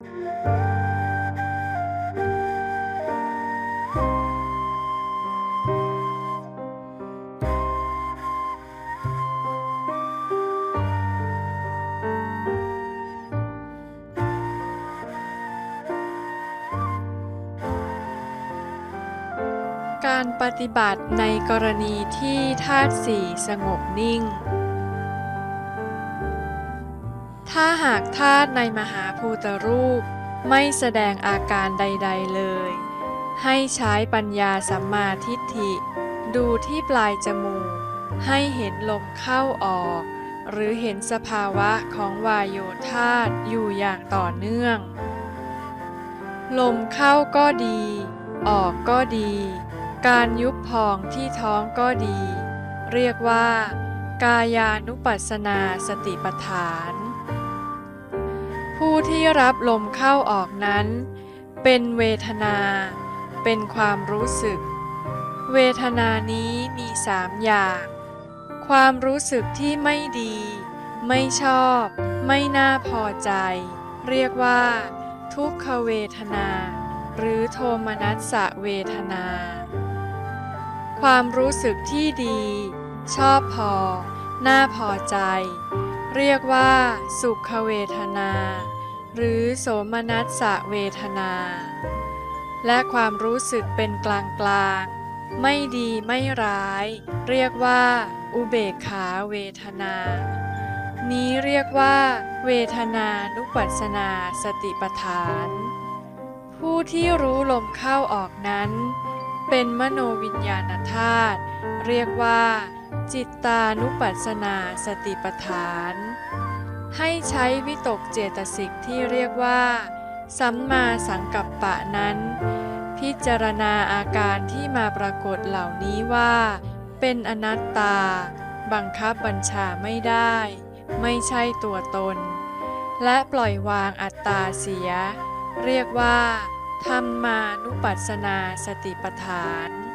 การปฏิบัติในกรณีที่ธาตุสี่สงบนิ่ง ถ้าหากธาตุในมหาภูตรูปไม่แสดงอาการใด ๆเลย ให้ใช้ปัญญาสัมมาทิฏฐิ ดูที่ปลายจมูก ให้เห็นลมเข้าออก หรือเห็นสภาวะของวายโยธาตอยู่อย่างต่อเนื่อง ลมเข้าก็ดี ออกก็ดี การยุบพองที่ท้องก็ดี เรียกว่า กายานุปัสสนาสติปัฏฐาน ผู้ที่รับลมเข้าออกนั้น เป็นเวทนา เป็นความรู้สึก เวทนานี้มีสามอย่าง ความรู้สึกที่ไม่ดี ไม่ชอบ ไม่น่าพอใจ เรียกว่า ทุกขเวทนา หรือโทมนัสสะเวทนา ความรู้สึกที่ดี ชอบพอ น่าพอใจ เรียกว่า สุขเวทนา หรือโสมนัสสะเวทนา และความรู้สึกเป็นกลางกลางๆไม่ดีไม่ร้าย เรียกว่า อุเบกขาเวทนา นี้เรียกว่า เวทนานุปัสสนาสติปัฏฐาน ผู้ที่รู้ลมเข้าออกนั้น เป็นมโนวิญญาณธาตุเรียกว่า จิตตานุปัสสนาสติปัฏฐาน ให้ใช้วิตกเจตสิกที่เรียกว่า สัมมาสังกัปปะนั้น พิจารณาอาการที่มาปรากฏเหล่านี้ว่า เป็นอนัตตา บังคับบัญชาไม่ได้ ไม่ใช่ตัวตน และปล่อยวางอัตตาเสีย เรียกว่า ธรรมานุปัสสนาสติปัฏฐาน